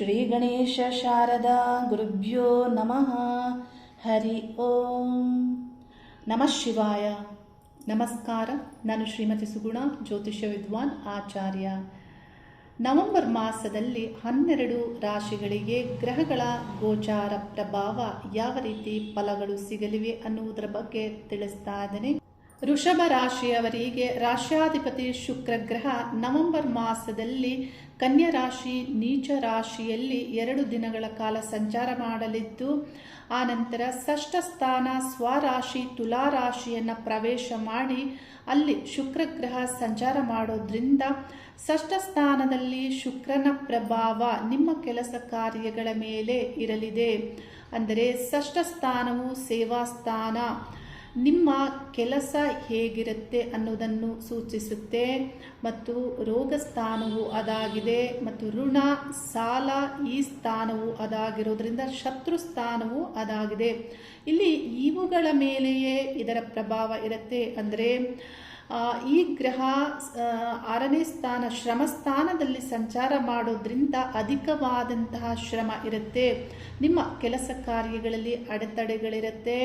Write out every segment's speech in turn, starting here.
ಶ್ರೀ ಗಣೇಶ ಶಾರದಾ ಗುರುಭ್ಯೋ ನಮಃ. ಹರಿ ಓಂ. ನಮಃ ಶಿವಾಯ. ನಮಸ್ಕಾರ. ನಾನು ಶ್ರೀಮತಿ ಸುಗುಣ, ಜ್ಯೋತಿಷ್ಯ ವಿದ್ವಾನ್ ಆಚಾರ್ಯ. ನವೆಂಬರ್ ಮಾಸದಲ್ಲಿ ಹನ್ನೆರಡು ರಾಶಿಗಳಿಗೆ ಗ್ರಹಗಳ ಗೋಚಾರ ಪ್ರಭಾವ ಯಾವ ರೀತಿ ಫಲಗಳು ಸಿಗಲಿವೆ ಅನ್ನುವುದರ ಬಗ್ಗೆ ತಿಳಿಸ್ತಾ ಇದ್ದೇನೆ. ವೃಷಭ ರಾಶಿಯವರಿಗೆ ರಾಶ್ಯಾಧಿಪತಿ ಶುಕ್ರ ಗ್ರಹ ನವೆಂಬರ್ ಮಾಸದಲ್ಲಿ ಕನ್ಯಾ ರಾಶಿ, ನೀಚ ರಾಶಿಯಲ್ಲಿ ಎರಡು ದಿನಗಳ ಕಾಲ ಸಂಚಾರ ಮಾಡಲಿದ್ದು ಆನಂತರ ಷಷ್ಠ ಸ್ಥಾನ ಸ್ವರಾಶಿ, ತುಲಾ ರಾಶಿಯನ್ನು ಪ್ರವೇಶ ಮಾಡಿ ಅಲ್ಲಿ ಶುಕ್ರ ಗ್ರಹ ಸಂಚಾರ ಮಾಡೋದ್ರಿಂದ ಷಷ್ಠ ಸ್ಥಾನದಲ್ಲಿ ಶುಕ್ರನ ಪ್ರಭಾವ ನಿಮ್ಮ ಕೆಲಸ ಕಾರ್ಯಗಳ ಮೇಲೆ ಇರಲಿದೆ. ಅಂದರೆ ಷಷ್ಠ ಸ್ಥಾನವು ಸೇವಾ ಸ್ಥಾನ ನಿಮ್ಮ ಕೆಲಸ ಹೇಗಿರುತ್ತೆ ಅನ್ನೋದನ್ನು ಸೂಚಿಸುತ್ತೆ. ಮತ್ತು ರೋಗ ಸ್ಥಾನವು ಅದಾಗಿದೆ. ಮತ್ತು ಋಣ, ಸಾಲ ಈ ಸ್ಥಾನವು ಅದಾಗಿರೋದ್ರಿಂದ ಶತ್ರು ಸ್ಥಾನವು ಅದಾಗಿದೆ. ಇಲ್ಲಿ ಇವುಗಳ ಮೇಲೆಯೇ ಇದರ ಪ್ರಭಾವ ಇರುತ್ತೆ. ಅಂದರೆ ಈ ಗ್ರಹ ಆರನೇ ಸ್ಥಾನ ಶ್ರಮ ಸ್ಥಾನದಲ್ಲಿ ಸಂಚಾರ ಮಾಡೋದ್ರಿಂದ ಅಧಿಕವಾದಂತಹ ಶ್ರಮ ಇರುತ್ತೆ. ನಿಮ್ಮ ಕೆಲಸ ಕಾರ್ಯಗಳಲ್ಲಿ ಅಡೆತಡೆಗಳಿರುತ್ತೆ.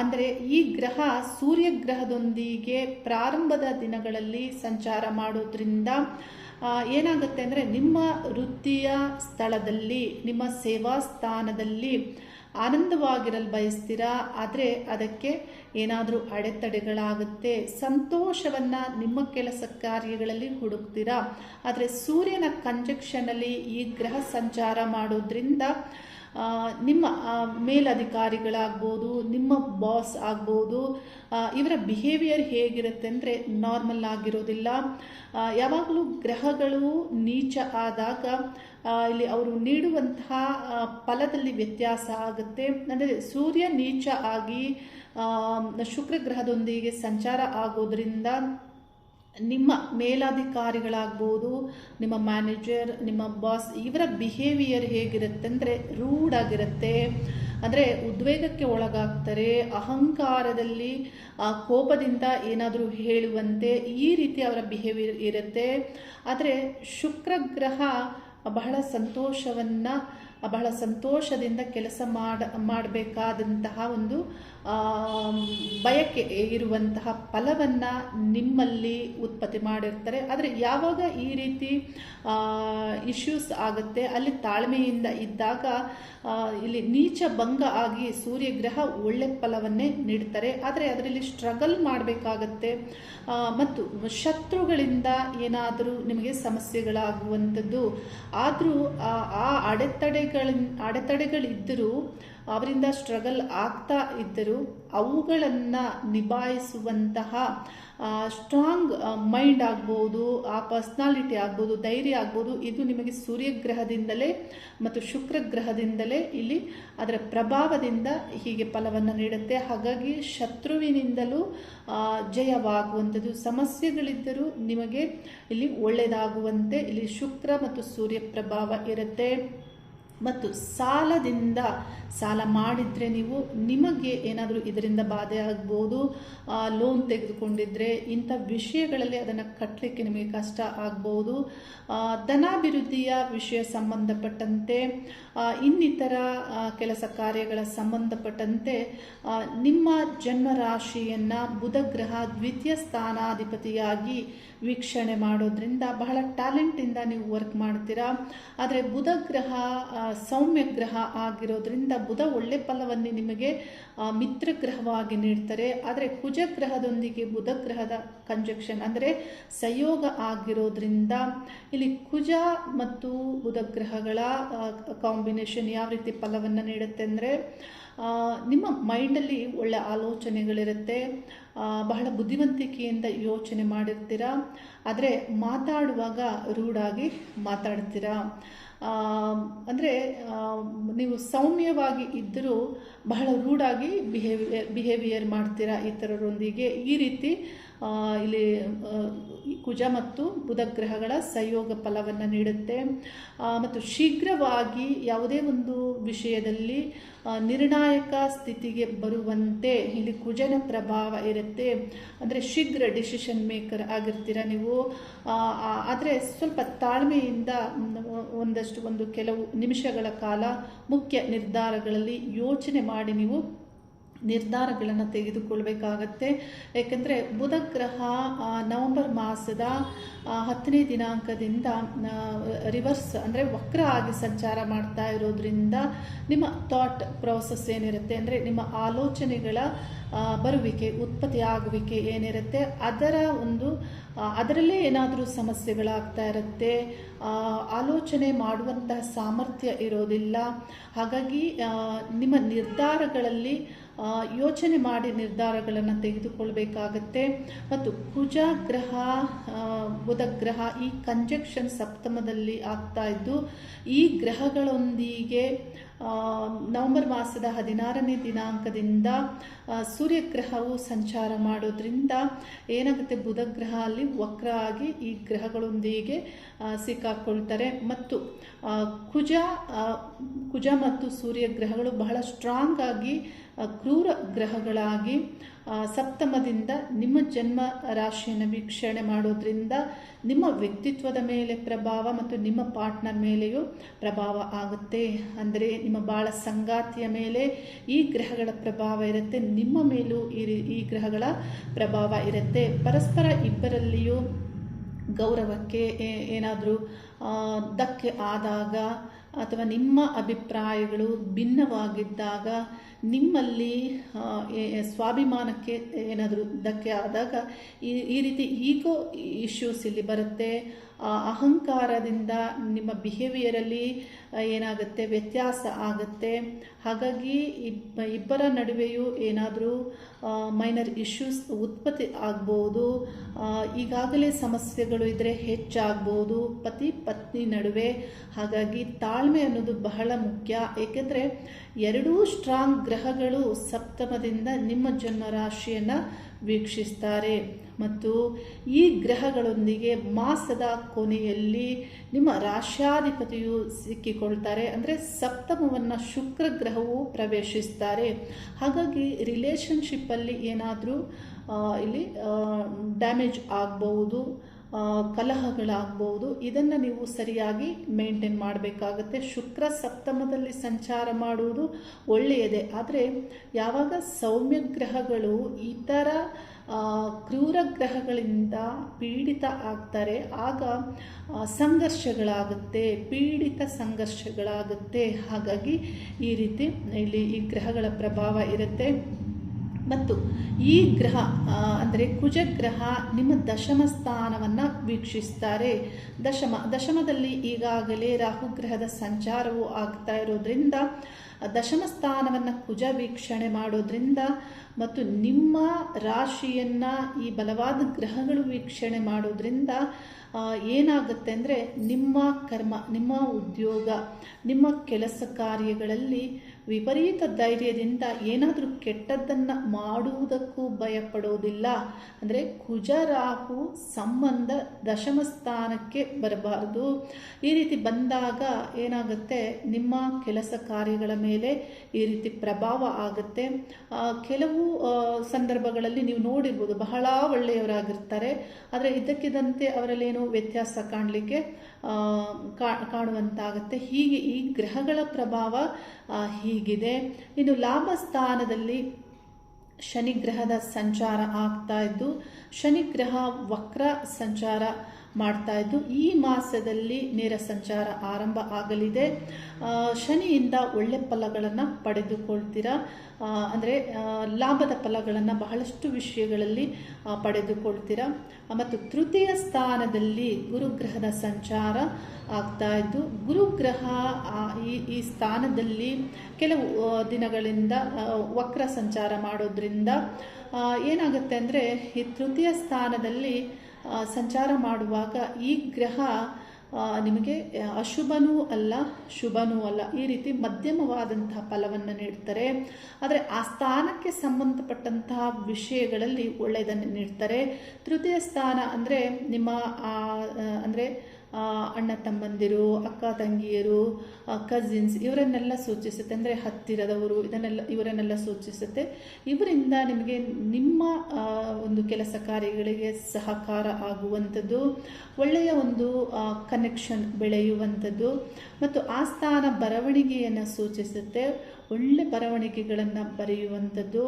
ಅಂದರೆ ಈ ಗ್ರಹ ಸೂರ್ಯ ಗ್ರಹದೊಂದಿಗೆ ಪ್ರಾರಂಭದ ದಿನಗಳಲ್ಲಿ ಸಂಚಾರ ಮಾಡೋದ್ರಿಂದ ಏನಾಗುತ್ತೆ ಅಂದರೆ ನಿಮ್ಮ ವೃತ್ತಿಯ ಸ್ಥಳದಲ್ಲಿ, ನಿಮ್ಮ ಸೇವಾ ಸ್ಥಾನದಲ್ಲಿ ಆನಂದವಾಗಿರಲು ಬಯಸ್ತೀರಾ? ಆದರೆ ಅದಕ್ಕೆ ಏನಾದರೂ ಅಡೆತಡೆಗಳಾಗುತ್ತೆ, ಸಂತೋಷವನ್ನು ನಿಮ್ಮ ಕೆಲಸ ಕಾರ್ಯಗಳಲ್ಲಿ ಹುಡುಕ್ತೀರಾ? ಆದರೆ ಸೂರ್ಯನ ಕಂಜಕ್ಷನಲ್ಲಿ ಈ ಗ್ರಹ ಸಂಚಾರ ಮಾಡೋದ್ರಿಂದ ನಿಮ್ಮ ಮೇಲಧಿಕಾರಿಗಳಾಗ್ಬೋದು, ನಿಮ್ಮ ಬಾಸ್ ಆಗ್ಬೋದು ಇವರ ಬಿಹೇವಿಯರ್ ಹೇಗಿರುತ್ತೆ ಅಂದರೆ ನಾರ್ಮಲ್ ಆಗಿರೋದಿಲ್ಲ. ಯಾವಾಗಲೂ ಗ್ರಹಗಳು ನೀಚ ಆದಾಗ ಇಲ್ಲಿ ಅವರು ನೀಡುವಂತಹ ಫಲದಲ್ಲಿ ವ್ಯತ್ಯಾಸ ಆಗುತ್ತೆ. ಅಂದರೆ ಸೂರ್ಯ ನೀಚ ಆಗಿ ಶುಕ್ರ ಗ್ರಹದೊಂದಿಗೆ ಸಂಚಾರ ಆಗೋದ್ರಿಂದ ನಿಮ್ಮ ಮೇಲಾಧಿಕಾರಿಗಳಾಗ್ಬೋದು, ನಿಮ್ಮ ಮ್ಯಾನೇಜರ್ ನಿಮ್ಮ ಬಾಸ್ ಇವರ ಬಿಹೇವಿಯರ್ ಹೇಗಿರುತ್ತೆ ಅಂದರೆ ರೂಡ್ ಆಗಿರುತ್ತೆ. ಅಂದರೆ ಉದ್ವೇಗಕ್ಕೆ ಒಳಗಾಗ್ತಾರೆ, ಅಹಂಕಾರದಲ್ಲಿ, ಆ, ಕೋಪದಿಂದ ಏನಾದರೂ ಹೇಳುವಂತೆ ಈ ರೀತಿ ಅವರ ಬಿಹೇವಿಯರ್ ಇರುತ್ತೆ. ಆದರೆ ಶುಕ್ರ ಗ್ರಹ ಬಹಳ ಸಂತೋಷವನ್ನು ಬಹಳ ಸಂತೋಷದಿಂದ ಕೆಲಸ ಮಾಡ, ಮಾಡಬೇಕಾದಂತಹ ಒಂದು ಬಯಕೆ ಇರುವಂತಹ ಫಲವನ್ನು ನಿಮ್ಮಲ್ಲಿ ಉತ್ಪತ್ತಿ ಮಾಡಿರ್ತಾರೆ. ಆದರೆ ಯಾವಾಗ ಈ ರೀತಿ ಇಶ್ಯೂಸ್ ಆಗುತ್ತೆ, ಅಲ್ಲಿ ತಾಳ್ಮೆಯಿಂದ ಇದ್ದಾಗ ಇಲ್ಲಿ ನೀಚ ಭಂಗ ಆಗಿ ಸೂರ್ಯಗ್ರಹ ಒಳ್ಳೆ ಫಲವನ್ನೇ ನೀಡ್ತಾರೆ. ಆದರೆ ಅದರಲ್ಲಿ ಸ್ಟ್ರಗಲ್ ಮಾಡಬೇಕಾಗತ್ತೆ. ಮತ್ತು ಶತ್ರುಗಳಿಂದ ಏನಾದರೂ ನಿಮಗೆ ಸಮಸ್ಯೆಗಳಾಗುವಂಥದ್ದು, ಆದರೂ ಆ ಅಡೆತಡೆಗಳ ಅಡೆತಡೆಗಳಿದ್ದರೂ, ಅವರಿಂದ ಸ್ಟ್ರಗಲ್ ಆಗ್ತಾ ಇದ್ದರೂ, ಅವುಗಳನ್ನು ನಿಭಾಯಿಸುವಂತಹ ಸ್ಟ್ರಾಂಗ್ ಮೈಂಡ್ ಆಗ್ಬೋದು, ಆ ಪರ್ಸ್ನಾಲಿಟಿ ಆಗ್ಬೋದು, ಧೈರ್ಯ ಆಗ್ಬೋದು, ಇದು ನಿಮಗೆ ಸೂರ್ಯಗ್ರಹದಿಂದಲೇ ಮತ್ತು ಶುಕ್ರ ಗ್ರಹದಿಂದಲೇ ಇಲ್ಲಿ ಅದರ ಪ್ರಭಾವದಿಂದ ಹೀಗೆ ಫಲವನ್ನು ನೀಡುತ್ತೆ. ಹಾಗಾಗಿ ಶತ್ರುವಿನಿಂದಲೂ ಜಯವಾಗುವಂಥದ್ದು, ಸಮಸ್ಯೆಗಳಿದ್ದರೂ ನಿಮಗೆ ಇಲ್ಲಿ ಒಳ್ಳೆಯದಾಗುವಂತೆ ಇಲ್ಲಿ ಶುಕ್ರ ಮತ್ತು ಸೂರ್ಯ ಪ್ರಭಾವ ಇರುತ್ತೆ. ಮತ್ತು ಸಾಲದಿಂದ ಸಾಲ ಮಾಡಿದರೆ ನೀವು ನಿಮಗೆ ಏನಾದರೂ ಇದರಿಂದ ಬಾಧೆ ಆಗ್ಬೋದು ಲೋನ್ ತೆಗೆದುಕೊಂಡಿದ್ರೆ ಇಂಥ ವಿಷಯಗಳಲ್ಲಿ ಅದನ್ನು ಕಟ್ಟಲಿಕ್ಕೆ ನಿಮಗೆ ಕಷ್ಟ ಆಗ್ಬೋದು. ಧನಾಭಿವೃದ್ಧಿಯ ವಿಷಯ ಸಂಬಂಧಪಟ್ಟಂತೆ ಇನ್ನಿತರ ಕೆಲಸ ಕಾರ್ಯಗಳ ಸಂಬಂಧಪಟ್ಟಂತೆ ನಿಮ್ಮ ಜನ್ಮ ರಾಶಿಯನ್ನು ಬುಧ ದ್ವಿತೀಯ ಸ್ಥಾನಾಧಿಪತಿಯಾಗಿ ವೀಕ್ಷಣೆ ಮಾಡೋದ್ರಿಂದ ಬಹಳ ಟ್ಯಾಲೆಂಟಿಂದ ನೀವು ವರ್ಕ್ ಮಾಡ್ತೀರಾ? ಆದರೆ ಬುಧ ಗ್ರಹ ಸೌಮ್ಯ ಗ್ರಹ ಆಗಿರೋದ್ರಿಂದ ಬುಧ ಒಳ್ಳೆ ಫಲವನ್ನೇ ನಿಮಗೆ ಮಿತ್ರ ಗ್ರಹವಾಗಿ ನೀಡ್ತಾರೆ. ಆದರೆ ಕುಜ ಗ್ರಹದೊಂದಿಗೆ ಬುಧ ಗ್ರಹದ ಕಂಜಕ್ಷನ್ ಅಂದರೆ ಸಂಯೋಗ ಆಗಿರೋದ್ರಿಂದ ಇಲ್ಲಿ ಕುಜ ಮತ್ತು ಬುಧ ಗ್ರಹಗಳ ಕಾಂಬಿನೇಷನ್ ಯಾವ ರೀತಿ ಫಲವನ್ನು ನೀಡುತ್ತೆ ಅಂದರೆ ನಿಮ್ಮ ಮೈಂಡಲ್ಲಿ ಒಳ್ಳೆ ಆಲೋಚನೆಗಳಿರುತ್ತೆ. ಬಹಳ ಬುದ್ಧಿವಂತಿಕೆಯಿಂದ ಯೋಚನೆ ಮಾಡಿರ್ತೀರಾ? ಆದರೆ ಮಾತಾಡುವಾಗ ರೂಢಾಗಿ ಮಾತಾಡ್ತೀರಾ? ಅಂದರೆ ನೀವು ಸೌಮ್ಯವಾಗಿ ಇದ್ದರೂ ಬಹಳ ರೂಡಾಗಿ ಬಿಹೇವಿಯರ್ ಬಿಹೇವಿಯರ್ ಮಾಡ್ತೀರಾ ಇತರರೊಂದಿಗೆ ಈ ರೀತಿ ಇಲ್ಲಿ ಕುಜ ಮತ್ತು ಬುಧ ಗ್ರಹಗಳ ಸಂಯೋಗ ಫಲವನ್ನು ನೀಡುತ್ತೆ. ಮತ್ತು ಶೀಘ್ರವಾಗಿ ಯಾವುದೇ ಒಂದು ವಿಷಯದಲ್ಲಿ ನಿರ್ಣಾಯಕ ಸ್ಥಿತಿಗೆ ಬರುವಂತೆ ಇಲ್ಲಿ ಕುಜನ ಪ್ರಭಾವ ಇರುತ್ತೆ. ಅಂದರೆ ಶೀಘ್ರ ಡಿಸಿಷನ್ ಮೇಕರ್ ಆಗಿರ್ತೀರ ನೀವು. ಆದರೆ ಸ್ವಲ್ಪ ತಾಳ್ಮೆಯಿಂದ ಒಂದಷ್ಟು ಒಂದು ಕೆಲವು ನಿಮಿಷಗಳ ಕಾಲ ಮುಖ್ಯ ನಿರ್ಧಾರಗಳಲ್ಲಿ ಯೋಚನೆ ಮಾಡಿ ನೀವು ನಿರ್ಧಾರಗಳನ್ನು ತೆಗೆದುಕೊಳ್ಬೇಕಾಗತ್ತೆ. ಏಕೆಂದರೆ ಬುಧ ಗ್ರಹ ನವೆಂಬರ್ ಮಾಸದ ಹತ್ತನೇ ದಿನಾಂಕದಿಂದ ರಿವರ್ಸ್ ಅಂದರೆ ವಕ್ರ ಆಗಿ ಸಂಚಾರ ಮಾಡ್ತಾ ಇರೋದ್ರಿಂದ ನಿಮ್ಮ ಥಾಟ್ ಪ್ರಾಸೆಸ್ ಏನಿರುತ್ತೆ ಅಂದರೆ ನಿಮ್ಮ ಆಲೋಚನೆಗಳ ಬರುವಿಕೆ, ಉತ್ಪತ್ತಿ ಆಗುವಿಕೆ ಏನಿರುತ್ತೆ, ಅದರ ಒಂದು ಅದರಲ್ಲೇ ಏನಾದರೂ ಸಮಸ್ಯೆಗಳಾಗ್ತಾ ಇರುತ್ತೆ. ಆಲೋಚನೆ ಮಾಡುವಂತಹ ಸಾಮರ್ಥ್ಯ ಇರೋದಿಲ್ಲ. ಹಾಗಾಗಿ ನಿಮ್ಮ ನಿರ್ಧಾರಗಳಲ್ಲಿ ಯೋಚನೆ ಮಾಡಿ ನಿರ್ಧಾರಗಳನ್ನು ತೆಗೆದುಕೊಳ್ಬೇಕಾಗತ್ತೆ. ಮತ್ತು ಕುಜ ಗ್ರಹ ಬುಧ ಗ್ರಹ ಈ ಕಂಜಕ್ಷನ್ ಸಪ್ತಮದಲ್ಲಿ ಆಗ್ತಾ ಇದ್ದು, ಈ ಗ್ರಹಗಳೊಂದಿಗೆ ನವೆಂಬರ್ ಮಾಸದ ಹದಿನಾರನೇ ದಿನಾಂಕದಿಂದ ಸೂರ್ಯಗ್ರಹವು ಸಂಚಾರ ಮಾಡೋದ್ರಿಂದ ಏನಾಗುತ್ತೆ? ಬುಧ ಗ್ರಹ ಅಲ್ಲಿ ವಕ್ರ ಆಗಿ ಈ ಗ್ರಹಗಳೊಂದಿಗೆ ಸಿಕ್ಕಾಕ್ಕೊಳ್ತಾರೆ ಮತ್ತು ಕುಜ ಕುಜ ಮತ್ತು ಸೂರ್ಯ ಗ್ರಹಗಳು ಬಹಳ ಸ್ಟ್ರಾಂಗ್ ಆಗಿ ಕ್ರೂರ ಗ್ರಹಗಳಾಗಿ ಸಪ್ತಮದಿಂದ ನಿಮ್ಮ ಜನ್ಮ ರಾಶಿಯನ್ನು ವೀಕ್ಷಣೆ ಮಾಡೋದ್ರಿಂದ ನಿಮ್ಮ ವ್ಯಕ್ತಿತ್ವದ ಮೇಲೆ ಪ್ರಭಾವ ಮತ್ತು ನಿಮ್ಮ ಪಾರ್ಟ್ನರ್ ಮೇಲೆಯೂ ಪ್ರಭಾವ ಆಗುತ್ತೆ. ಅಂದರೆ ನಿಮ್ಮ ಬಾಳ ಸಂಗಾತಿಯ ಮೇಲೆ ಈ ಗ್ರಹಗಳ ಪ್ರಭಾವ ಇರುತ್ತೆ. ನಿಮ್ಮ ಮೇಲೂ ಈ ಈ ಗ್ರಹಗಳ ಪ್ರಭಾವ ಇರುತ್ತೆ. ಪರಸ್ಪರ ಇಬ್ಬರಲ್ಲಿಯೂ ಗೌರವಕ್ಕೆ ಏನಾದರೂ ಧಕ್ಕೆ ಆದಾಗ ಅಥವಾ ನಿಮ್ಮ ಅಭಿಪ್ರಾಯಗಳು ಭಿನ್ನವಾಗಿದ್ದಾಗ ನಿಮ್ಮಲ್ಲಿ ಸ್ವಾಭಿಮಾನಕ್ಕೆ ಏನಾದರೂ ಧಕ್ಕೆ ಆದಾಗ ಈ ಈ ರೀತಿ ಈಗೋ ಇಶ್ಯೂಸ್ ಇಲ್ಲಿ ಬರುತ್ತೆ. ಅಹಂಕಾರದಿಂದ ನಿಮ್ಮ ಬಿಹೇವಿಯರಲ್ಲಿ ಏನಾಗುತ್ತೆ? ವ್ಯತ್ಯಾಸ ಆಗುತ್ತೆ. ಹಾಗಾಗಿ ಇಬ್ಬ, ಇಬ್ಬರ ನಡುವೆಯೂ ಏನಾದರೂ ಮೈನರ್ ಇಶ್ಯೂಸ್ ಉತ್ಪತ್ತಿ ಆಗ್ಬೋದು. ಈಗಾಗಲೇ ಸಮಸ್ಯೆಗಳು ಇದ್ದರೆ ಹೆಚ್ಚಾಗ್ಬೋದು. ಪತಿ, ಪತ್ನಿ ನಡುವೆ. ಹಾಗಾಗಿ ತಾಳ್ಮೆ ಅನ್ನೋದು ಬಹಳ ಮುಖ್ಯ. ಏಕೆಂದರೆ ಎರಡೂ ಸ್ಟ್ರಾಂಗ್ ಗ್ರಹಗಳು ಸಪ್ತಮದಿಂದ ನಿಮ್ಮ ಜನ್ಮ ರಾಶಿಯನ್ನು ವೀಕ್ಷಿಸ್ತಾರೆ. ಮತ್ತು ಈ ಗ್ರಹಗಳೊಂದಿಗೆ ಮಾಸದ ಕೊನೆಯಲ್ಲಿ ನಿಮ್ಮ ರಾಶ್ಯಾಧಿಪತಿಯು ಸಿಕ್ಕಿಕೊಳ್ತಾರೆ. ಅಂದರೆ ಸಪ್ತಮವನ್ನು ಶುಕ್ರ ಗ್ರಹವು ಪ್ರವೇಶಿಸ್ತಾರೆ. ಹಾಗಾಗಿ ರಿಲೇಶನ್ಶಿಪ್ಪಲ್ಲಿ ಏನಾದರೂ ಇಲ್ಲಿ ಡ್ಯಾಮೇಜ್ ಆಗ್ಬೋದು ಆ, ಕಲಹಗಳಾಗ್ಬೋದು, ಇದನ್ನು ನೀವು ಸರಿಯಾಗಿ ಮೇಂಟೈನ್ ಮಾಡಬೇಕಾಗತ್ತೆ. ಶುಕ್ರ ಸಪ್ತಮದಲ್ಲಿ ಸಂಚಾರ ಮಾಡುವುದು ಒಳ್ಳೆಯದೇ. ಆದರೆ, ಯಾವಾಗ ಸೌಮ್ಯ ಗ್ರಹಗಳು ಇತರ ಕ್ರೂರ ಗ್ರಹಗಳಿಂದ ಪೀಡಿತ ಆಗ್ತಾರೆ, ಆಗ ಸಂಘರ್ಷಗಳಾಗುತ್ತೆ, ಪೀಡಿತ ಸಂಘರ್ಷಗಳಾಗುತ್ತೆ. ಹಾಗಾಗಿ ಈ ರೀತಿ ಇಲ್ಲಿ ಈ ಗ್ರಹಗಳ ಪ್ರಭಾವ ಇರುತ್ತೆ. ಮತ್ತು ಈ ಗ್ರಹ ಅಂದರೆ ಕುಜಗ್ರಹ ನಿಮ್ಮ ದಶಮ ಸ್ಥಾನವನ್ನು ವೀಕ್ಷಿಸ್ತಾರೆ. ದಶಮ, ದಶಮದಲ್ಲಿ ಈಗಾಗಲೇ ರಾಹುಗ್ರಹದ ಸಂಚಾರವು ಆಗ್ತಾ ಇರೋದ್ರಿಂದ, ದಶಮ ಸ್ಥಾನವನ್ನು ಕುಜ ವೀಕ್ಷಣೆ ಮಾಡೋದ್ರಿಂದ ಮತ್ತು ನಿಮ್ಮ ರಾಶಿಯನ್ನು ಈ ಬಲವಾದ ಗ್ರಹಗಳು ವೀಕ್ಷಣೆ ಮಾಡೋದ್ರಿಂದ ಏನಾಗುತ್ತೆ ಅಂದರೆ ನಿಮ್ಮ ಕರ್ಮ, ನಿಮ್ಮ ಉದ್ಯೋಗ, ನಿಮ್ಮ ಕೆಲಸ ಕಾರ್ಯಗಳಲ್ಲಿ ವಿಪರೀತ ಧೈರ್ಯದಿಂದ ಏನಾದರೂ ಕೆಟ್ಟದ್ದನ್ನು ಮಾಡುವುದಕ್ಕೂ ಭಯಪಡೋದಿಲ್ಲ. ಅಂದರೆ ಕುಜರಾಹು ಸಂಬಂಧ ದಶಮ ಸ್ಥಾನಕ್ಕೆ ಬರಬಾರದು. ಈ ರೀತಿ ಬಂದಾಗ ಏನಾಗುತ್ತೆ, ನಿಮ್ಮ ಕೆಲಸ ಕಾರ್ಯಗಳ ಮೇಲೆ ಈ ರೀತಿ ಪ್ರಭಾವ ಆಗುತ್ತೆ. ಕೆಲವು ಸಂದರ್ಭಗಳಲ್ಲಿ ನೀವು ನೋಡಿರ್ಬೋದು ಬಹಳ ಒಳ್ಳೆಯವರಾಗಿರ್ತಾರೆ. ಆದರೆ ಇದ್ದಕ್ಕಿದ್ದಂತೆ ಅವರಲ್ಲೇನೋ ವ್ಯತ್ಯಾಸ ಕಾಣಲಿಕ್ಕೆ ಕಾಣುವಂತಾಗುತ್ತೆ. ಹೀಗೆ ಈ ಗ್ರಹಗಳ ಪ್ರಭಾವ ಹೀಗಿದೆ. ಇನ್ನು ಲಾಭ ಸ್ಥಾನದಲ್ಲಿ ಶನಿ ಗ್ರಹದ ಸಂಚಾರ ಆಗ್ತಾ ಇದ್ದು, ಶನಿ ಗ್ರಹ ವಕ್ರ ಸಂಚಾರ ಮಾಡ್ತಾ ಇದ್ದು ಈ ಮಾಸದಲ್ಲಿ ನೇರ ಸಂಚಾರ ಆರಂಭ ಆಗಲಿದೆ. ಶನಿಯಿಂದ ಒಳ್ಳೆ ಫಲಗಳನ್ನು ಪಡೆದುಕೊಳ್ತೀರಾ? ಅಂದರೆ ಲಾಭದ ಫಲಗಳನ್ನು ಬಹಳಷ್ಟು ವಿಷಯಗಳಲ್ಲಿ ಪಡೆದುಕೊಳ್ತೀರಾ? ಮತ್ತು ತೃತೀಯ ಸ್ಥಾನದಲ್ಲಿ ಗುರುಗ್ರಹದ ಸಂಚಾರ ಆಗ್ತಾ ಇದ್ದು, ಗುರುಗ್ರಹ ಈ ಈ ಸ್ಥಾನದಲ್ಲಿ ಕೆಲವು ದಿನಗಳಿಂದ ವಕ್ರ ಸಂಚಾರ ಮಾಡೋದ್ರಿಂದ ಏನಾಗುತ್ತೆ ಅಂದರೆ, ಈ ತೃತೀಯ ಸ್ಥಾನದಲ್ಲಿ ಸಂಚಾರ ಮಾಡುವಾಗ ಈ ಗ್ರಹ ನಿಮಗೆ ಅಶುಭನೂ ಅಲ್ಲ, ಶುಭನೂ ಅಲ್ಲ. ಈ ರೀತಿ ಮಧ್ಯಮವಾದಂತಹ ಫಲವನ್ನು ನೀಡ್ತಾರೆ. ಆದರೆ ಆ ಸ್ಥಾನಕ್ಕೆ ಸಂಬಂಧಪಟ್ಟಂತಹ ವಿಷಯಗಳಲ್ಲಿ ಒಳ್ಳೆಯದನ್ನು ನೀಡ್ತಾರೆ. ತೃತೀಯ ಸ್ಥಾನ ಅಂದರೆ ನಿಮ್ಮ ಅಂದರೆ ಅಣ್ಣ ತಮ್ಮಂದಿರು, ಅಕ್ಕ ತಂಗಿಯರು ಕಸಿನ್ಸ್ ಇವರನ್ನೆಲ್ಲ ಸೂಚಿಸುತ್ತೆ. ಅಂದರೆ ಹತ್ತಿರದವರು, ಇದನ್ನೆಲ್ಲ ಇವರನ್ನೆಲ್ಲ ಸೂಚಿಸುತ್ತೆ. ಇವರಿಂದ ನಿಮಗೆ ನಿಮ್ಮ ಒಂದು ಕೆಲಸ ಕಾರ್ಯಗಳಿಗೆ ಸಹಕಾರ ಆಗುವಂಥದ್ದು, ಒಳ್ಳೆಯ ಒಂದು ಕನೆಕ್ಷನ್ ಬೆಳೆಯುವಂಥದ್ದು, ಮತ್ತು ಆಸ್ಥಾನ ಬರವಣಿಗೆಯನ್ನು ಸೂಚಿಸುತ್ತೆ. ಒಳ್ಳೆ ಬರವಣಿಗೆಗಳನ್ನು ಬರೆಯುವಂಥದ್ದು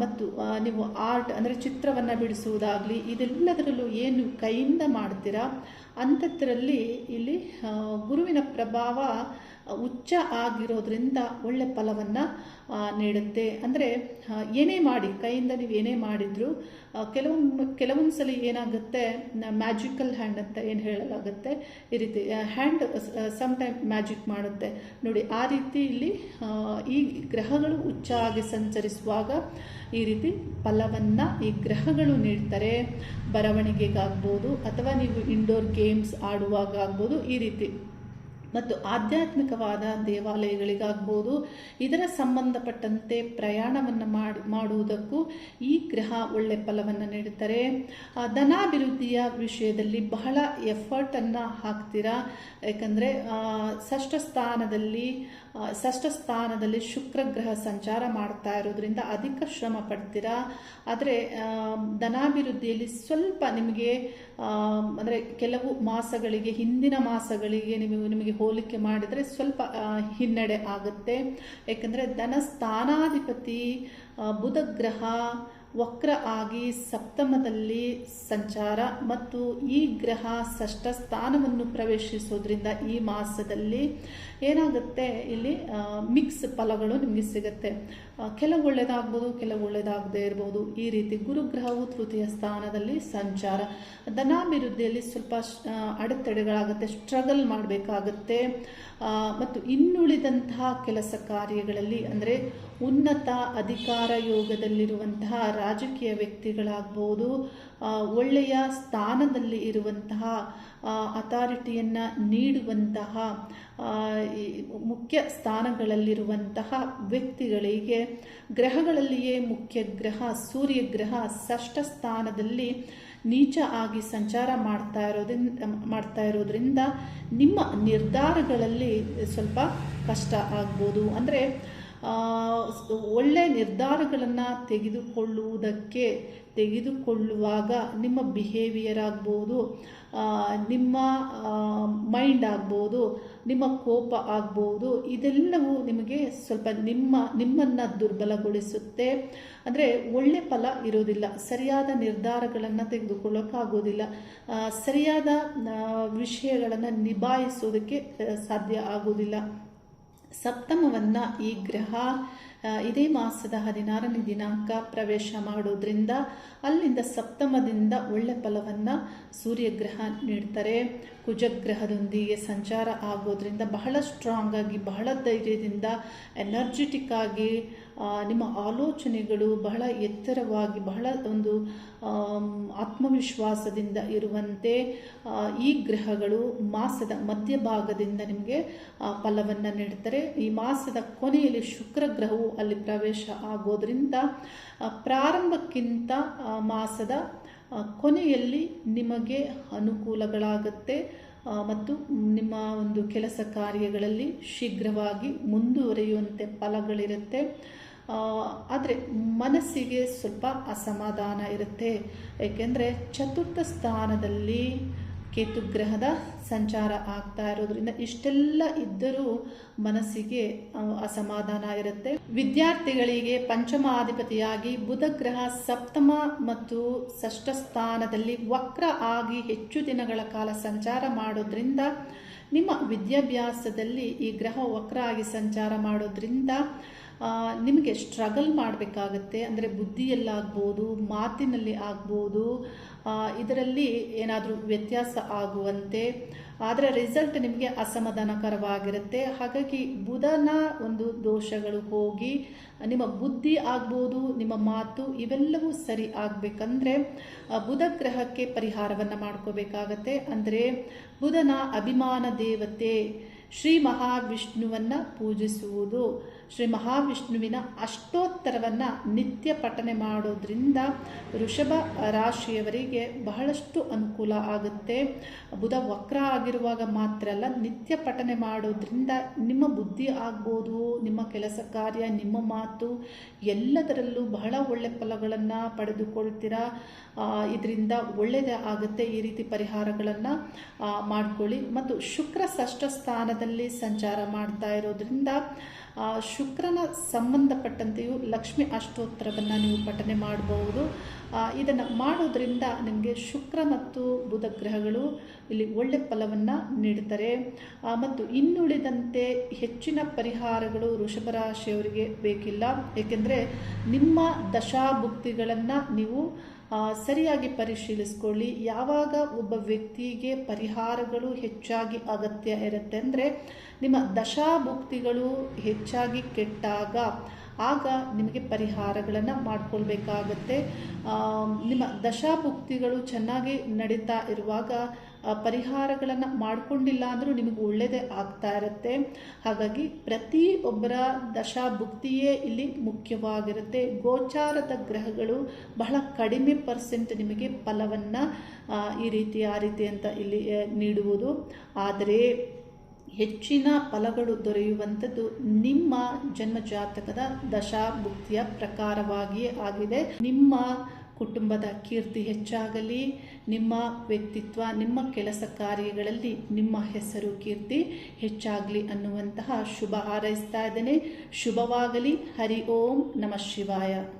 ಮತ್ತು ನೀವು ಆರ್ಟ್ ಅಂದರೆ ಚಿತ್ರವನ್ನು ಬಿಡಿಸುವುದಾಗಲಿ, ಇದೆಲ್ಲದರಲ್ಲೂ ಏನು ಕೈಯಿಂದ ಮಾಡ್ತೀರಾ ಅಂಥದ್ರಲ್ಲಿ ಇಲ್ಲಿ ಗುರುವಿನ ಪ್ರಭಾವ ಉಚ್ಚ ಆಗಿರೋದ್ರಿಂದ ಒಳ್ಳೆ ಫಲವನ್ನು ನೀಡುತ್ತೆ. ಅಂದರೆ ಏನೇ ಮಾಡಿ, ಕೈಯಿಂದ ನೀವು ಏನೇ ಮಾಡಿದರೂ ಕೆಲವೊಮ್ಮೆ ಕೆಲವೊಂದು ಸಲ ಏನಾಗುತ್ತೆ ಮ್ಯಾಜಿಕಲ್ ಹ್ಯಾಂಡ್ ಅಂತ ಏನು ಹೇಳಲಾಗುತ್ತೆ, ಈ ರೀತಿ ಹ್ಯಾಂಡ್ ಸಮ್ ಟೈಮ್ ಮ್ಯಾಜಿಕ್ ಮಾಡುತ್ತೆ. ನೋಡಿ, ಆ ರೀತಿ ಇಲ್ಲಿ ಈ ಗ್ರಹಗಳು ಉಚ್ಚ ಆಗಿ ಸಂಚರಿಸುವಾಗ ಈ ರೀತಿ ಫಲವನ್ನು ಈ ಗ್ರಹಗಳು ನೀಡ್ತಾರೆ. ಬರವಣಿಗೆಗಾಗ್ಬೋದು, ಅಥವಾ ನೀವು ಇಂಡೋರ್ ಗೇಮ್ಸ್ ಆಡುವಾಗ ಆಗ್ಬೋದು, ಈ ರೀತಿ. ಮತ್ತು ಆಧ್ಯಾತ್ಮಿಕವಾದ ದೇವಾಲಯಗಳಿಗಾಗ್ಬೋದು, ಇದರ ಸಂಬಂಧಪಟ್ಟಂತೆ ಪ್ರಯಾಣವನ್ನು ಮಾಡಿ, ಮಾಡುವುದಕ್ಕೂ ಈ ಗ್ರಹ ಒಳ್ಳೆ ಫಲವನ್ನು ನೀಡುತ್ತಾರೆ. ಧನಾಭಿವೃದ್ಧಿಯ ವಿಷಯದಲ್ಲಿ ಬಹಳ ಎಫರ್ಟನ್ನು ಹಾಕ್ತೀರಾ? ಯಾಕಂದರೆ ಷಷ್ಠ ಸ್ಥಾನದಲ್ಲಿ ಷಷ್ಠ ಸ್ಥಾನದಲ್ಲಿ ಶುಕ್ರ ಗ್ರಹ ಸಂಚಾರ ಮಾಡ್ತಾ ಇರೋದ್ರಿಂದ ಅಧಿಕ ಶ್ರಮ ಪಡ್ತೀರಾ? ಆದರೆ ಧನಾಭಿವೃದ್ಧಿಯಲ್ಲಿ ಸ್ವಲ್ಪ ನಿಮಗೆ ಅಂದರೆ ಕೆಲವು ಮಾಸಗಳಿಗೆ, ಹಿಂದಿನ ಮಾಸಗಳಿಗೆ ನೀವು ನಿಮಗೆ ಹೋಲಿಕೆ ಮಾಡಿದರೆ ಸ್ವಲ್ಪ ಹಿನ್ನಡೆ ಆಗುತ್ತೆ. ಯಾಕಂದರೆ ಧನ ಸ್ಥಾನಾಧಿಪತಿ ಬುಧ ಗ್ರಹ ವಕ್ರ ಆಗಿ ಸಪ್ತಮದಲ್ಲಿ ಸಂಚಾರ ಮತ್ತು ಈ ಗ್ರಹ ಷಷ್ಠ ಸ್ಥಾನವನ್ನು ಪ್ರವೇಶಿಸೋದ್ರಿಂದ ಈ ಮಾಸದಲ್ಲಿ ಏನಾಗುತ್ತೆ? ಇಲ್ಲಿ ಮಿಕ್ಸ್ ಫಲಗಳು ನಿಮಗೆ ಸಿಗುತ್ತೆ. ಕೆಲವು ಒಳ್ಳೆಯದಾಗ್ಬೋದು ಕೆಲವು ಒಳ್ಳೆಯದಾಗದೇ ಇರ್ಬೋದು. ಈ ರೀತಿ ಗುರುಗ್ರಹವು ತೃತೀಯ ಸ್ಥಾನದಲ್ಲಿ ಸಂಚಾರ. ಧನಾಭಿವೃದ್ಧಿಯಲ್ಲಿ ಸ್ವಲ್ಪ ಅಡೆತಡೆಗಳಾಗುತ್ತೆ ಸ್ಟ್ರಗಲ್ ಮಾಡಬೇಕಾಗುತ್ತೆ. ಮತ್ತು ಇನ್ನುಳಿದಂತಹ ಕೆಲಸ ಕಾರ್ಯಗಳಲ್ಲಿ ಅಂದರೆ ಉನ್ನತ ಅಧಿಕಾರ ಯೋಗದಲ್ಲಿರುವಂತಹ ರಾಜಕೀಯ ವ್ಯಕ್ತಿಗಳಾಗ್ಬೋದು ಒಳ್ಳೆಯ ಸ್ಥಾನದಲ್ಲಿ ಇರುವಂತಹ ಅಥಾರಿಟಿಯನ್ನು ನೀಡುವಂತಹ ಮುಖ್ಯ ಸ್ಥಾನಗಳಲ್ಲಿರುವಂತಹ ವ್ಯಕ್ತಿಗಳಿಗೆ ಗ್ರಹಗಳಲ್ಲಿಯೇ ಮುಖ್ಯ ಗ್ರಹ ಸೂರ್ಯ ಗ್ರಹ ಷಷ್ಠ ಸ್ಥಾನದಲ್ಲಿ ನೀಚ ಆಗಿ ಸಂಚಾರ ಮಾಡ್ತಾ ಇರೋದ್ರಿಂದ ಮಾಡ್ತಾ ಇರೋದ್ರಿಂದ ನಿಮ್ಮ ನಿರ್ಧಾರಗಳಲ್ಲಿ ಸ್ವಲ್ಪ ಕಷ್ಟ ಆಗ್ಬೋದು. ಅಂದರೆ ಒಳ್ಳೆಯ ನಿರ್ಧಾರಗಳನ್ನು ತೆಗೆದುಕೊಳ್ಳುವುದಕ್ಕೆ, ತೆಗೆದುಕೊಳ್ಳುವಾಗ ನಿಮ್ಮ ಬಿಹೇವಿಯರ್ ಆಗ್ಬೋದು ನಿಮ್ಮ ಮೈಂಡ್ ಆಗ್ಬೋದು, ನಿಮ್ಮ ಕೋಪ ಆಗ್ಬೋದು, ಇದೆಲ್ಲವೂ ನಿಮಗೆ ಸ್ವಲ್ಪ ನಿಮ್ಮ, ನಿಮ್ಮನ್ನು ದುರ್ಬಲಗೊಳಿಸುತ್ತೆ. ಅಂದರೆ ಒಳ್ಳೆ ಫಲ ಇರೋದಿಲ್ಲ. ಸರಿಯಾದ ನಿರ್ಧಾರಗಳನ್ನು ತೆಗೆದುಕೊಳ್ಳೋಕ್ಕಾಗೋದಿಲ್ಲ. ಸರಿಯಾದ ವಿಷಯಗಳನ್ನು ನಿಭಾಯಿಸೋದಕ್ಕೆ ಸಾಧ್ಯ ಆಗೋದಿಲ್ಲ. ಸಪ್ತಮವನ್ನು ಈ ಗ್ರಹ ಇದೇ ಮಾಸದ ಹದಿನಾರನೇ ದಿನಾಂಕ ಪ್ರವೇಶ ಮಾಡೋದ್ರಿಂದ ಅಲ್ಲಿಂದ ಸಪ್ತಮದಿಂದ ಒಳ್ಳೆ ಫಲವನ್ನು ಸೂರ್ಯಗ್ರಹ ನೀಡ್ತಾರೆ. ಕುಜಗ್ರಹದೊಂದಿಗೆ ಸಂಚಾರ ಆಗೋದ್ರಿಂದ ಬಹಳ ಸ್ಟ್ರಾಂಗ್ ಆಗಿ, ಬಹಳ ಧೈರ್ಯದಿಂದ ಎನರ್ಜೆಟಿಕ್ ಆಗಿ ನಿಮ್ಮ ಆಲೋಚನೆಗಳು ಬಹಳ ಎತ್ತರವಾಗಿ, ಬಹಳ ಒಂದು ಆತ್ಮವಿಶ್ವಾಸದಿಂದ ಇರುವಂತೆ ಈ ಗ್ರಹಗಳು ಮಾಸದ ಮಧ್ಯಭಾಗದಿಂದ ನಿಮಗೆ ಫಲವನ್ನು ನೀಡ್ತಾರೆ. ಈ ಮಾಸದ ಕೊನೆಯಲ್ಲಿ ಶುಕ್ರ ಗ್ರಹವು ಅಲ್ಲಿ ಪ್ರವೇಶ ಆಗೋದ್ರಿಂದ ಪ್ರಾರಂಭಕ್ಕಿಂತ ಮಾಸದ ಕೊನೆಯಲ್ಲಿ ನಿಮಗೆ ಅನುಕೂಲಗಳಾಗುತ್ತೆ. ಮತ್ತು ನಿಮ್ಮ ಒಂದು ಕೆಲಸ ಕಾರ್ಯಗಳಲ್ಲಿ ಶೀಘ್ರವಾಗಿ ಮುಂದುವರಿಯುವಂತೆ ಫಲಗಳಿರುತ್ತೆ. ಆದರೆ ಮನಸ್ಸಿಗೆ ಸ್ವಲ್ಪ ಅಸಮಾಧಾನ ಇರುತ್ತೆ. ಏಕೆಂದರೆ ಚತುರ್ಥ ಸ್ಥಾನದಲ್ಲಿ ಕೇತುಗ್ರಹದ ಸಂಚಾರ ಆಗ್ತಾ ಇರೋದ್ರಿಂದ ಇಷ್ಟೆಲ್ಲ ಇದ್ದರೂ ಮನಸ್ಸಿಗೆ ಅಸಮಾಧಾನ ಇರುತ್ತೆ. ವಿದ್ಯಾರ್ಥಿಗಳಿಗೆ ಪಂಚಮಾಧಿಪತಿಯಾಗಿ ಬುಧ ಗ್ರಹ ಸಪ್ತಮ ಮತ್ತು ಷಷ್ಠ ಸ್ಥಾನದಲ್ಲಿ ವಕ್ರ ಆಗಿ ಹೆಚ್ಚು ದಿನಗಳ ಕಾಲ ಸಂಚಾರ ಮಾಡೋದ್ರಿಂದ, ನಿಮ್ಮ ವಿದ್ಯಾಭ್ಯಾಸದಲ್ಲಿ ಈ ಗ್ರಹ ವಕ್ರ ಆಗಿ ಸಂಚಾರ ಮಾಡೋದ್ರಿಂದ ನಿಮಗೆ ಸ್ಟ್ರಗಲ್ ಮಾಡಬೇಕಾಗತ್ತೆ, ಅಂದರೆ ಬುದ್ಧಿಯಲ್ಲಾಗ್ಬೋದು, ಮಾತಿನಲ್ಲಿ ಆಗ್ಬೋದು ಇದರಲ್ಲಿ ಏನಾದರೂ ವ್ಯತ್ಯಾಸ ಆಗುವಂತೆ, ಆದರೆ ರಿಸಲ್ಟ್ ನಿಮಗೆ ಅಸಮಾಧಾನಕರವಾಗಿರುತ್ತೆ. ಹಾಗಾಗಿ ಬುಧನ ಒಂದು ದೋಷಗಳು ಹೋಗಿ, ನಿಮ್ಮ ಬುದ್ಧಿ ಆಗ್ಬೋದು, ನಿಮ್ಮ ಮಾತು ಇವೆಲ್ಲವೂ ಸರಿ ಆಗಬೇಕಂದ್ರೆ ಬುಧ ಗ್ರಹಕ್ಕೆ ಪರಿಹಾರವನ್ನು ಮಾಡ್ಕೋಬೇಕಾಗತ್ತೆ. ಅಂದರೆ ಬುಧನ ಅಭಿಮಾನ ದೇವತೆ ಶ್ರೀ ಮಹಾವಿಷ್ಣುವನ್ನು ಪೂಜಿಸುವುದು. ಶ್ರೀ ಮಹಾವಿಷ್ಣುವಿನ ಅಷ್ಟೋತ್ತರವನ್ನು ನಿತ್ಯ ಪಠನೆ ಮಾಡೋದ್ರಿಂದ ಋಷಭ ರಾಶಿಯವರಿಗೆ ಬಹಳಷ್ಟು ಅನುಕೂಲ ಆಗುತ್ತೆ. ಬುಧ ವಕ್ರ ಆಗಿರುವಾಗ ಮಾತ್ರ ಅಲ್ಲ, ನಿತ್ಯ ಪಠನೆ ಮಾಡೋದ್ರಿಂದ ನಿಮ್ಮ ಬುದ್ಧಿ ಆಗ್ಬೋದು, ನಿಮ್ಮ ಕೆಲಸ ಕಾರ್ಯ, ನಿಮ್ಮ ಮಾತು ಎಲ್ಲದರಲ್ಲೂ ಬಹಳ ಒಳ್ಳೆ ಫಲಗಳನ್ನು ಪಡೆದುಕೊಳ್ತೀರಾ? ಇದರಿಂದ ಒಳ್ಳೆಯದೇ ಆಗುತ್ತೆ ಈ ರೀತಿ ಪರಿಹಾರಗಳನ್ನು ಮಾಡ್ಕೊಳ್ಳಿ. ಮತ್ತು ಶುಕ್ರ ಷಷ್ಠ ಸ್ಥಾನದಲ್ಲಿ ಸಂಚಾರ ಮಾಡ್ತಾ ಇರೋದ್ರಿಂದ ಆ, ಶುಕ್ರನ ಸಂಬಂಧಪಟ್ಟಂತೆಯೂ ಲಕ್ಷ್ಮಿ ಅಷ್ಟೋತ್ತರವನ್ನು ನೀವು ಪಠನೆ ಮಾಡಬಹುದು. ಇದನ್ನು ಮಾಡೋದ್ರಿಂದ ನಿಮಗೆ ಶುಕ್ರ ಮತ್ತು ಬುಧ ಗ್ರಹಗಳು ಇಲ್ಲಿ ಒಳ್ಳೆ ಫಲವನ್ನು ನೀಡ್ತಾರೆ. ಮತ್ತು ಇನ್ನುಳಿದಂತೆ ಹೆಚ್ಚಿನ ಪರಿಹಾರಗಳು ವೃಷಭ ರಾಶಿಯವರಿಗೆ ಬೇಕಿಲ್ಲ. ಏಕೆಂದರೆ ನಿಮ್ಮ ದಶಾಭುಕ್ತಿಗಳನ್ನು ನೀವು ಸರಿಯಾಗಿ ಪರಿಶೀಲಿಸ್ಕೊಳ್ಳಿ. ಯಾವಾಗ ಒಬ್ಬ ವ್ಯಕ್ತಿಗೆ ಪರಿಹಾರಗಳು ಹೆಚ್ಚಾಗಿ ಅಗತ್ಯ ಇರುತ್ತೆ ಅಂದರೆ ನಿಮ್ಮ ದಶಾಭುಕ್ತಿಗಳು ಹೆಚ್ಚಾಗಿ ಕೆಟ್ಟಾಗ ಆಗ ನಿಮಗೆ ಪರಿಹಾರಗಳನ್ನು ಮಾಡ್ಕೊಳ್ಬೇಕಾಗತ್ತೆ. ನಿಮ್ಮ ದಶಾಭುಕ್ತಿಗಳು ಚೆನ್ನಾಗಿ ನಡೀತಾ ಇರುವಾಗ ಪರಿಹಾರಗಳನ್ನು ಮಾಡಿಕೊಂಡಿಲ್ಲ ಅಂದರೂ ನಿಮಗೆ ಒಳ್ಳೆಯದೇ ಆಗ್ತಾ ಇರುತ್ತೆ. ಹಾಗಾಗಿ ಪ್ರತಿ ಒಬ್ಬರ ದಶಾಭುಕ್ತಿಯೇ ಇಲ್ಲಿ ಮುಖ್ಯವಾಗಿರುತ್ತೆ. ಗೋಚಾರದ ಗ್ರಹಗಳು ಬಹಳ ಕಡಿಮೆ ಪರ್ಸೆಂಟ್ ನಿಮಗೆ ಫಲವನ್ನು ಈ ರೀತಿ, ಆ ರೀತಿ ಅಂತ ಇಲ್ಲಿ ನೀಡುವುದು. ಆದರೆ ಹೆಚ್ಚಿನ ಫಲಗಳು ದೊರೆಯುವಂಥದ್ದು ನಿಮ್ಮ ಜನ್ಮ ಜಾತಕದ ದಶಾಭುಕ್ತಿಯ ಪ್ರಕಾರವಾಗಿಯೇ ಆಗಿದೆ. ನಿಮ್ಮ ಕುಟುಂಬದ ಕೀರ್ತಿ ಹೆಚ್ಚಾಗಲಿ, ನಿಮ್ಮ ವ್ಯಕ್ತಿತ್ವ, ನಿಮ್ಮ ಕೆಲಸ ಕಾರ್ಯಗಳಲ್ಲಿ ನಿಮ್ಮ ಹೆಸರು ಕೀರ್ತಿ ಹೆಚ್ಚಾಗಲಿ ಅನ್ನುವಂತಹ ಶುಭ ಹಾರೈಸ್ತಾ ಇದ್ದೇನೆ. ಶುಭವಾಗಲಿ. ಹರಿ ಓಂ ನಮಃ ಶಿವಾಯ.